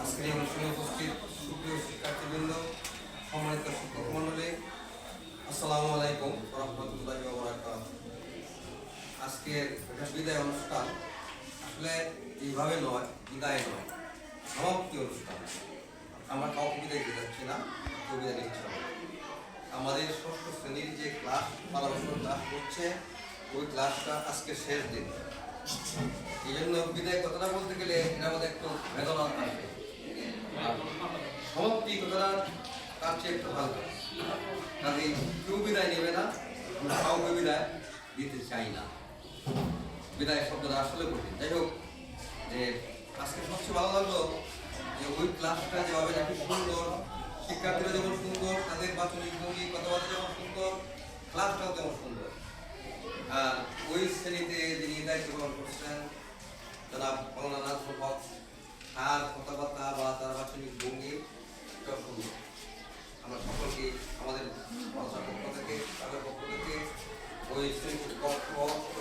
আজকের এই অনুষ্ঠানে উপস্থিত সুপ্রিয় শিক্ষার্থীবৃন্দ সম্মানিত শিক্ষক মন্ডলী আসসালামু আলাইকুম রহমতুল্লাহি আজকের এটা বিদায় অনুষ্ঠান আসলে এইভাবে নয় বিদায় নয় সমাপ্তি অনুষ্ঠান আমরা কাউকে বিদায় দিতে যাচ্ছি না কেউ বিদায় নিচ্ছে না আমাদের ষষ্ঠ শ্রেণির যে ক্লাস পরামর্শ ক্লাস হচ্ছে ওই ক্লাসটা আজকে শেষ দিন এই জন্য বিদায় কথাটা বলতে গেলে এটা আমাদের একটু বেদনা আর সমাপ্তি কথাটা তার চেয়ে একটু হালকা কাজে কেউ বিদায় নেবে না কাউকে বিদায় দিতে চাই না। বিদায় শব্দটা আসলে কঠিন যাই হোক, যে আজকে সবচেয়ে ভালো লাগল যে ওই ক্লাসটা যেভাবে নাকি সুন্দর, শিক্ষার্থীরা যেমন সুন্দর, তাদের বাচনিক ভঙ্গি, কথাবার্তা যেমন সুন্দর, ক্লাসটাও তেমন সুন্দর। আর ওই শ্রেণীতে দায়িত্ব পালন করছেন জনাব মৌলানা নাজমুল হক তার কথাবার্তা বা তার বাচনিক ভঙ্গি সুন্দর আমরা সকলকে, আমাদের ভাষার পক্ষ থেকে তাদের পক্ষ থেকে, ওই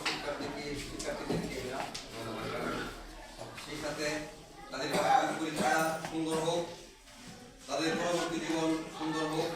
শিক্ষার্থীকে শিক্ষার্থীদেরকে। সেই সাথে তাদের পরীক্ষা সুন্দর হোক, তাদের পরবর্তী জীবন সুন্দর হোক।